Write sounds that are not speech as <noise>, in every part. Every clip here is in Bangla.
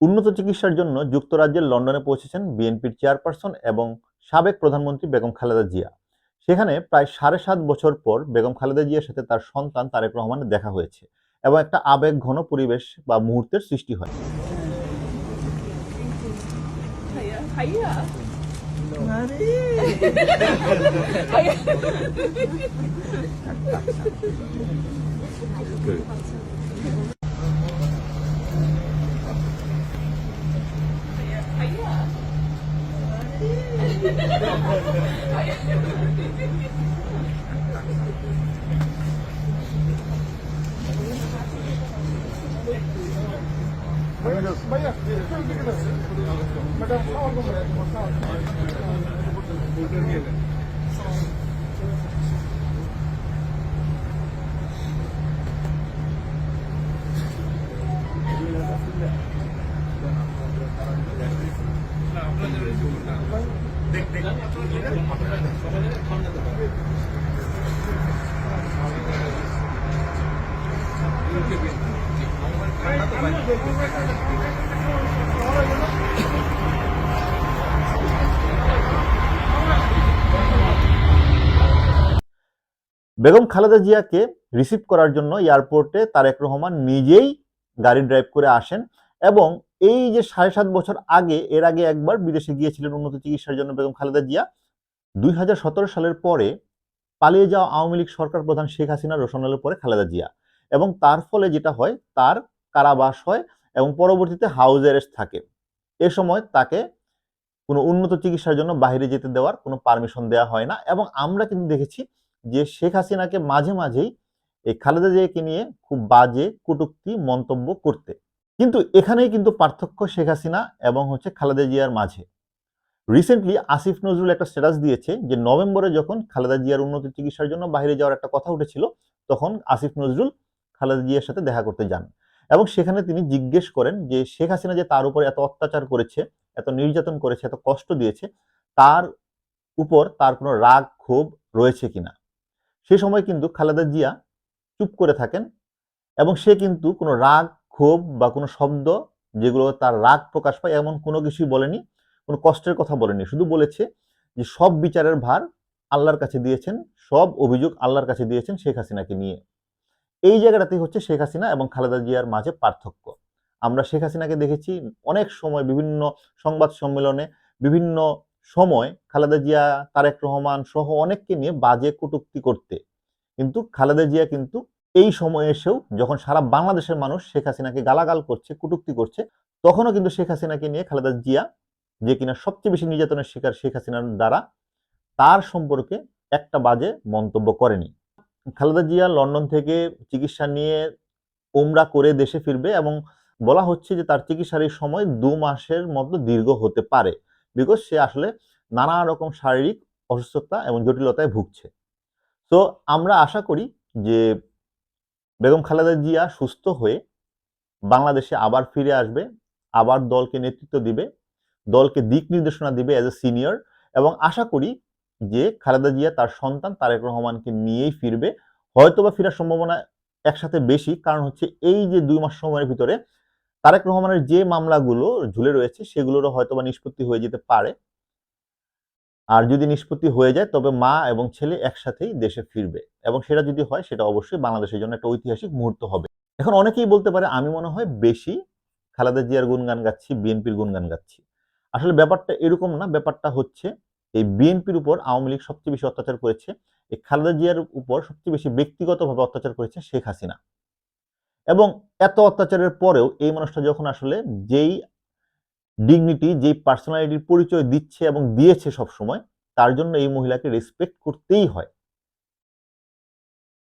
উন্নত চিকিৎসার জন্য যুক্তরাজ্যের লন্ডনে পৌঁছেছেন বিএনপির চেয়ারপারসন এবং সাবেক প্রধানমন্ত্রী বেগম খালেদা জিয়া। সেখানে প্রায় সাড়ে সাত বছর পর বেগম খালেদা জিয়ার সাথে তার সন্তান তারেক রহমানের দেখা হয়েছে এবং একটা আবেগ ঘন পরিবেশ বা মুহূর্তের সৃষ্টি হয়। <laughs> <laughs> Bayağı, bir kadar. Madem, sağ olun. Sağ olun. Begum Khaleda জিয়াকে রিসিভ করার জন্য এয়ারপোর্টে তারেক রহমান নিজেই গাড়ি ড্রাইভ করে আসেন এবং এই যে সাড়ে সাত বছর আগে, এর আগে একবার বিদেশে গিয়েছিলেন উন্নত চিকিৎসার জন্য বেগম খালেদা জিয়া, দুই হাজার সতেরো সালের পরে পালিয়ে যাওয়া আওয়ামী লীগ সরকার প্রধান শেখ হাসিনা রোশনালের পরে খালেদা জিয়া। এবং তার ফলে যেটা হয়, তার কারাবাস হয় এবং পরবর্তীতে হাউস অ্যারেস্ট থাকে। এ সময় তাকে কোনো উন্নত চিকিৎসার জন্য বাইরে যেতে দেওয়ার কোনো পারমিশন দেওয়া হয় না এবং আমরা কিন্তু দেখেছি যে শেখ হাসিনাকে মাঝে মাঝেই এই খালেদা জিয়াকে নিয়ে খুব বাজে কটূক্তি, মন্তব্য করতে। কিন্তু এখানেই কিন্তু পার্থক্য শেখ হাসিনা এবং হচ্ছে খালেদা জিয়ার মাঝে। রিসেন্টলি আসিফ নজরুল একটা স্ট্যাটাস দিয়েছে যে নভেম্বরে যখন খালেদা জিয়ার উন্নত চিকিৎসার জন্য বাইরে যাওয়ার একটা কথা উঠেছিল, তখন আসিফ নজরুল খালেদা জিয়ার সাথে দেখা করতে যান। এবং সেখানে তিনি জিজ্ঞেস করেন যে শেখ হাসিনা যে তার উপর এত অত্যাচার করেছে, এত নির্যাতন করেছে, এত কষ্ট দিয়েছে, তার উপর তার কোনো রাগ ক্ষোভ রয়েছে কিনা? সে সময় কিন্তু খালেদা জিয়া চুপ করে থাকেন এবং সে কিন্তু কোনো রাগ ক্ষোভ বা কোনো শব্দ যেগুলো তার রাগ প্রকাশ পায় এমন কোনো কিছুই বলেনি, কোনো কষ্টের কথা বলেনি। শুধু বলেছে যে সব বিচারের ভার আল্লাহর কাছে দিয়েছেন, সব অভিযোগ আল্লাহর কাছে দিয়েছেন শেখ হাসিনাকে নিয়ে। এই জায়গাটাতেই হচ্ছে শেখ হাসিনা এবং খালেদা জিয়ার মাঝে পার্থক্য। আমরা শেখ হাসিনাকে দেখেছি অনেক সময় বিভিন্ন সংবাদ সম্মেলনে বিভিন্ন সময় খালেদা জিয়া, তারেক রহমান সহ অনেককে নিয়ে বাজে কটূক্তি করতে। কিন্তু খালেদা জিয়া কিন্তু এই সময় এসেও যখন সারা বাংলাদেশের মানুষ শেখ হাসিনাকে গালাগাল করছে, কটূক্তি করছে, তখনও কিন্তু শেখ হাসিনাকে নিয়ে খালেদা জিয়া যে কিনা সবচেয়ে বেশি নির্যাতনের শিকার শেখ হাসিনার দ্বারা, তার সম্পর্কে একটা বাজে মন্তব্য করেনি। খালেদা জিয়া লন্ডন থেকে চিকিৎসা নিয়ে ওমরা করে দেশে ফিরবে এবং বলা হচ্ছে যে তার চিকিৎসার এই সময় দু মাসের মতো দীর্ঘ হতে পারে। বিকজ সে আসলে নানা রকম শারীরিক অসুস্থতা এবং জটিলতায় ভুগছে। তো আমরা আশা করি যে বেগম খালেদা জিয়া সুস্থ হয়ে বাংলাদেশে আবার ফিরে আসবে, আবার দলকে নেতৃত্ব দিবে, দলকে দিক নির্দেশনা দিবে অ্যাজ এ সিনিয়র এবং আশা করি যে খালেদা জিয়া তার সন্তান তারেক রহমানকে নিয়েই ফিরবে, হয়তোবা ফেরার সম্ভাবনা একসাথে বেশি। কারণ হচ্ছে এই যে দুই মাস সময়ের ভিতরে তারেক রহমানের যে মামলাগুলো ঝুলে রয়েছে, সেগুলোরও হয়তোবা নিষ্পত্তি হয়ে যেতে পারে। আর যদি নিষ্পত্তি হয়ে যায়, তবে মা এবং ছেলে একসাথেই দেশে ফিরবে। এবং সেটা যদি হয়, সেটা অবশ্যই বাংলাদেশের জন্য একটা ঐতিহাসিক মুহূর্ত হবে। এখন অনেকেই বলতে পারে, আমি মনে হয় বেশি খালেদা জিয়ার গুণগান গাচ্ছি, বিএনপির গুণগান গাচ্ছি। আসলে ব্যাপারটা এরকম না, ব্যাপারটা হচ্ছে এই বিএনপির উপর আওয়ামী লীগ সবচেয়ে বেশি অত্যাচার করেছে, এই খালেদা জিয়ার উপর সবচেয়ে বেশি ব্যক্তিগতভাবে অত্যাচার করেছে শেখ হাসিনা। এবং এত অত্যাচারের পরেও এই মানুষটা যখন আসলে যেই ডিগনিটি যেই পার্সোনালিটির পরিচয় দিচ্ছে এবং দিয়েছে সব সময় তার জন্য এই মহিলাকে রেসপেক্ট করতেই হয়।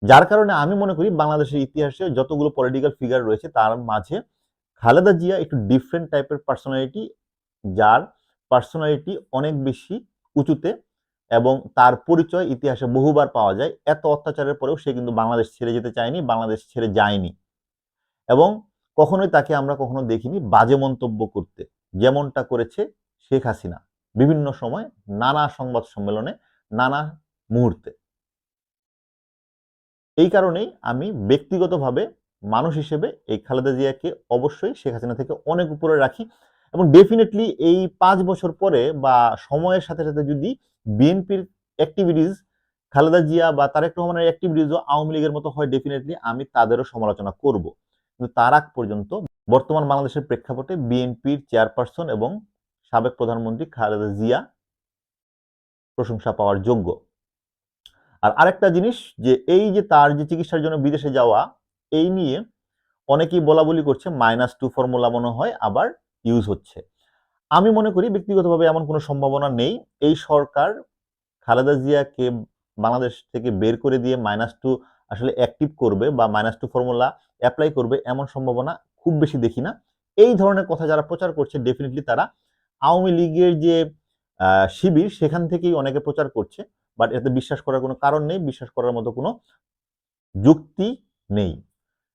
যার কারণে আমি মনে করি বাংলাদেশের ইতিহাসে যতগুলো পলিটিক্যাল ফিগার রয়েছে, তার মাঝে খালেদা জিয়া একটু ডিফারেন্ট টাইপের পার্সোনালিটি যার পার্সোনালিটি অনেক বেশি উঁচুতে এবং তার পরিচয় ইতিহাসে বহুবার পাওয়া যায়। এত অত্যাচারের পরেও সে কিন্তু বাংলাদেশ ছেড়ে যেতে চায়নি, বাংলাদেশ ছেড়ে যায়নি। এবং কখনোই তাকে আমরা কখনো দেখিনি বাজে মন্তব্য করতে। যেমনটা করেছে শেখ হাসিনা বিভিন্ন সময় নানা সংবাদ সম্মেলনে, নানা মুহূর্তে। এই কারণেই আমি ব্যক্তিগতভাবে মানুষ হিসেবে এই খালেদা জিয়াকে অবশ্যই শেখ হাসিনা থেকে অনেক উপরে রাখি। এবং ডেফিনেটলি এই পাঁচ বছর পরে বা সময়ের সাথে সাথে যদি বিএনপির অ্যাক্টিভিটিস খালেদা জিয়া বা তারেক রহমানের অ্যাক্টিভিটিসও আওয়ামী লীগের মতো হয় ডেফিনেটলি আমি তাদেরও সমালোচনা করব। কিন্তু তার আগ পর্যন্ত বর্তমান বাংলাদেশের প্রেক্ষাপটে বিএনপির চেয়ারপারসন এবং সাবেক প্রধানমন্ত্রী খালেদা জিয়া প্রশংসা পাওয়ার যোগ্য। আর আরেকটা জিনিস যে এই যে তার যে চিকিৎসার জন্য বিদেশে যাওয়া, এই নিয়ে অনেকেই বলা বলি করছে মাইনাস টু ফর্মুলা মনে হয়, আবার ইউজ হচ্ছে। আমি মনে করি ব্যক্তিগতভাবে এমন কোনো সম্ভাবনা নেই। এই সরকার খালেদা জিয়াকে বাংলাদেশ থেকে বের করে দিয়ে মাইনাস টু আসলে অ্যাক্টিভ করবে বা মাইনাস টু ফর্মুলা অ্যাপ্লাই করবে এমন সম্ভাবনা খুব বেশি দেখি না। এই ধরনের কথা যারা প্রচার করছে ডেফিনেটলি তারা আওয়ামী লীগের যে শিবির সেখান থেকেই অনেকে প্রচার করছে বাট এতে বিশ্বাস করার কোনো কারণ নেই, বিশ্বাস করার মতো কোনো যুক্তি নেই।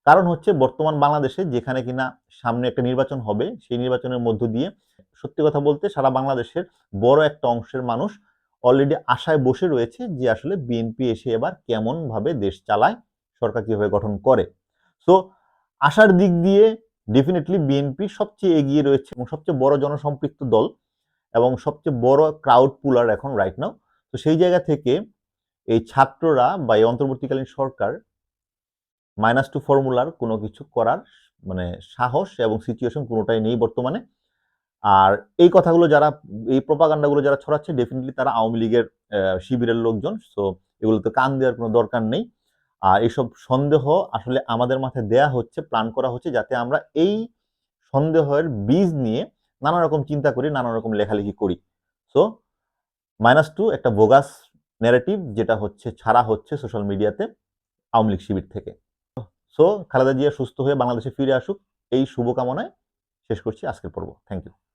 কারণ হচ্ছে বর্তমান বাংলাদেশে যেখানে কিনা সামনে একটা নির্বাচন হবে, সেই নির্বাচনের মধ্য দিয়ে সত্যি কথা বলতে সারা বাংলাদেশের বড় একটা অংশের মানুষ অলরেডি আশায় বসে রয়েছে যে আসলে বিএনপি এসে এবার কেমন ভাবে দেশ চালায়, সরকার কীভাবে গঠন করে। সো আশার দিক দিয়ে ডেফিনেটলি বিএনপি সবচেয়ে এগিয়ে রয়েছে এবং সবচেয়ে বড় জনসম্পৃক্ত দল এবং সবচেয়ে বড় ক্রাউড পুলার এখন রাইট নাও তো সেই জায়গা থেকে এই ছাত্ররা বা এই অন্তর্বর্তীকালীন সরকার মাইনাস টু ফর্মুলার কোনো কিছু করার মানে সাহস এবং সিচুয়েশন কোনোটাই নেই বর্তমানে। আর এই কথাগুলো যারা, এই প্রপাগান্ডাগুলো যারা ছড়াচ্ছে ডেফিনেটলি তারা আওয়ামী লীগের শিবিরের লোকজন। সো এগুলোতে কান দেওয়ার কোনো দরকার নেই। আর এইসব সন্দেহ আসলে আমাদের মাথায় দেয়া হচ্ছে প্ল্যান করা হচ্ছে যাতে আমরা এই সন্দেহের বীজ নিয়ে নানা রকম চিন্তা করি, নানা রকম লেখালেখি করি। সো মাইনাস টু একটা বোগাস ন্যারেটিভ যেটা হচ্ছে, ছাড়া হচ্ছে সোশ্যাল মিডিয়াতে আওয়ামী লীগ শিবির থেকে। সো খালেদা জিয়া সুস্থ হয়ে বাংলাদেশে ফিরে আসুক। এই শুভকামনায় শেষ করছি আজকের পর্ব। Thank you